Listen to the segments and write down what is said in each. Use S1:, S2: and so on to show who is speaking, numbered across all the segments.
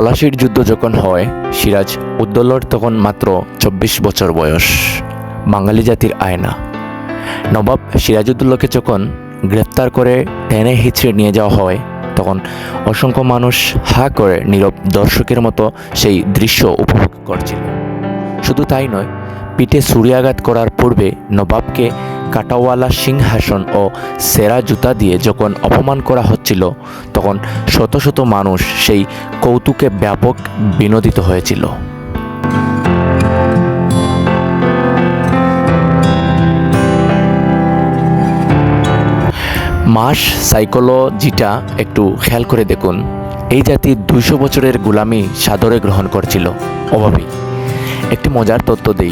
S1: পলাশির যুদ্ধ যখন হয়, সিরাজ উদ্দোলর তখন মাত্র চব্বিশ বছর বয়স। বাঙালি জাতির আয়না। নবাব সিরাজউদ্দৌলাকে যখন গ্রেপ্তার করে টেনে হিচড়ে নিয়ে যাওয়া হয়, তখন অসংখ্য মানুষ হা করে নীরব দর্শকের মতো সেই দৃশ্য উপভোগ করছিল। শুধু তাই নয়, পিঠে সূর্যাঘাত করার পূর্বে নবাবকে কাটাওয়ালা সিংহাসন ও সেরা জুতা দিয়ে যখন অপমান করা হচ্ছিল, তখন শত শত মানুষ সেই কৌতুকে ব্যাপক বিনোদিত হয়েছিল। মাস সাইকোলজিটা একটু খেয়াল করে দেখুন। এই জাতি দুইশো বছরের গুলামি সাদরে গ্রহণ করছিল। অভাবী। একটি মজার তথ্য দেই।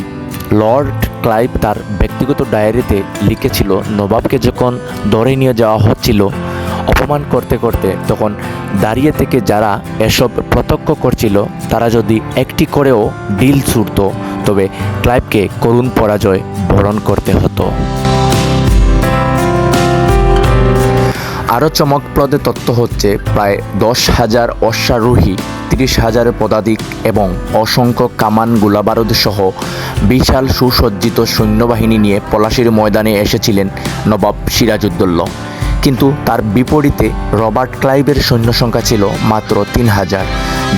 S1: লর্ড ক্লাইভ তার ব্যক্তিগত ডায়েরিতে লিখেছিল, নবাবকে যখন দরে নিয়ে যাওয়া হচ্ছিল অপমান করতে করতে, তখন দাঁড়িয়ে থেকে যারা এসব প্রত্যক্ষ করছিল, তারা যদি একটি করেও ডিল ছুটত তবে ক্লাইভকে করুণ পরাজয় বরণ করতে হতো। আরও চমকপ্রদ তথ্য হচ্ছে, প্রায় দশ হাজার অশ্বারোহী, তিরিশ হাজার পদাতিক এবং অসংখ্য কামান গোলাবারুদ সহ বিশাল সুসজ্জিত সৈন্যবাহিনী নিয়ে পলাশির ময়দানে এসেছিলেন নবাব সিরাজউদ্দৌলা। কিন্তু তার বিপরীতে রবার্ট ক্লাইভের সৈন্য সংখ্যা ছিল মাত্র তিন হাজার,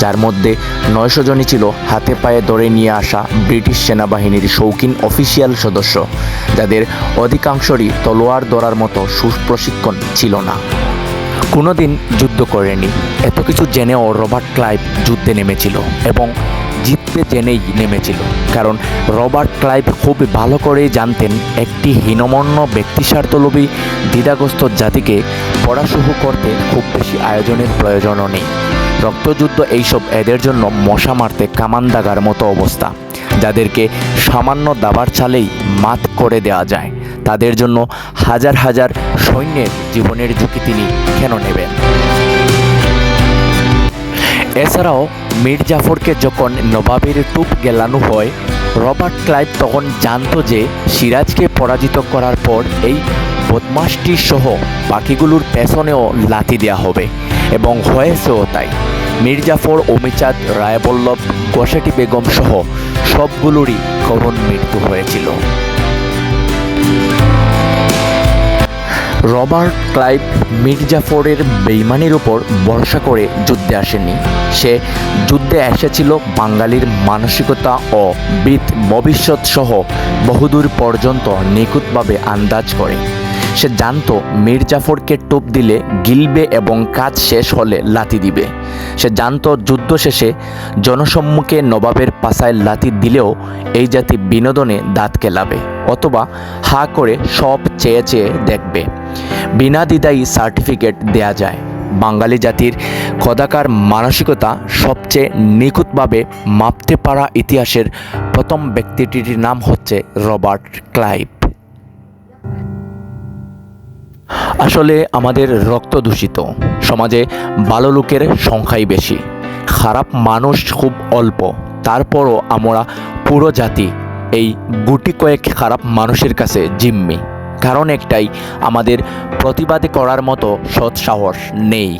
S1: যার মধ্যে নয়শো জনই ছিল হাতে পায়ে ধরে নিয়ে আসা ব্রিটিশ সেনাবাহিনীর শৌখিন অফিসিয়াল সদস্য, যাদের অধিকাংশরই তলোয়ার ধরার মতো সুপ্রশিক্ষণ ছিল না। কোনোদিন যুদ্ধ করেনি। এত কিছু জেনেও রবার্ট ক্লাইভ যুদ্ধে নেমেছিল এবং জিততে জেনেই নেমেছিল। কারণ রবার্ট ক্লাইভ খুব ভালো করেই জানতেন একটি হীনমন্য ব্যক্তিস্বার্থলোভী দ্বিধাগ্রস্ত জাতিকে পড়াশুরু করতে খুব বেশি আয়োজনের প্রয়োজনও নেই। রক্তযুদ্ধ এইসব এদের জন্য মশা মারতে কামান দাগার মতো অবস্থা। যাদেরকে সামান্য দাবার চালেই মাত করে দেওয়া যায়, তাদের জন্য হাজার হাজার সৈন্যের জীবনের ঝুঁকি তিনি কেন নেবেন? এছাড়াও মীর জাফরকে যখন নবাবের টুপ গেলানো হয়, রবার্ট ক্লাইভ তখন জানতো যে সিরাজকে পরাজিত করার পর এই বদমাসটি সহ বাকিগুলোর পেছনেও লাথি দেওয়া হবে এবং হয়েছেও তাই। মীর জাফর অমিচাঁদ রায়বল্লভ, গোসাটি বেগম সহ সবগুলোরই করুণ মৃত্যু হয়েছিল। রবার্ট ক্লাইভ মির্জাফরের বেইমানির উপর ভরসা করে যুদ্ধে আসেনি সে যুদ্ধে এসেছিল বাঙালির মানসিকতা ও বিত ভবিষ্যৎ সহ বহুদূর পর্যন্ত নিখুঁতভাবে আন্দাজ করে। সে জানতো মির্জাফরকে টোপ দিলে গিলবে এবং কাজ শেষ হলে লাতি দিবে। সে জানতো যুদ্ধ শেষে জনসম্মুখে নবাবের পাশায় লাতি দিলেও এই জাতি বিনোদনে দাঁত কেলাবে, অথবা হা করে সব চেয়ে চেয়ে দেখবে। বিনা দ্বিধায় সার্টিফিকেট দেয়া যায়। বাঙালি জাতির কদাকার মানসিকতা সবচেয়ে নিখুঁতভাবে মাপতে পারা ইতিহাসের প্রথম ব্যক্তিটির নাম হচ্ছে রবার্ট ক্লাইভ। আসলে আমাদের রক্ত দূষিত। সমাজে ভালো লোকের সংখ্যাই বেশি। খারাপ মানুষ খুব অল্প। তারপরও আমরা পুরো জাতি এই গুটি কয়েক খারাপ মানুষের কাছে জিম্মি। কারণ একটাই আমাদের প্রতিবাদ করার মতো সৎসাহস নেই।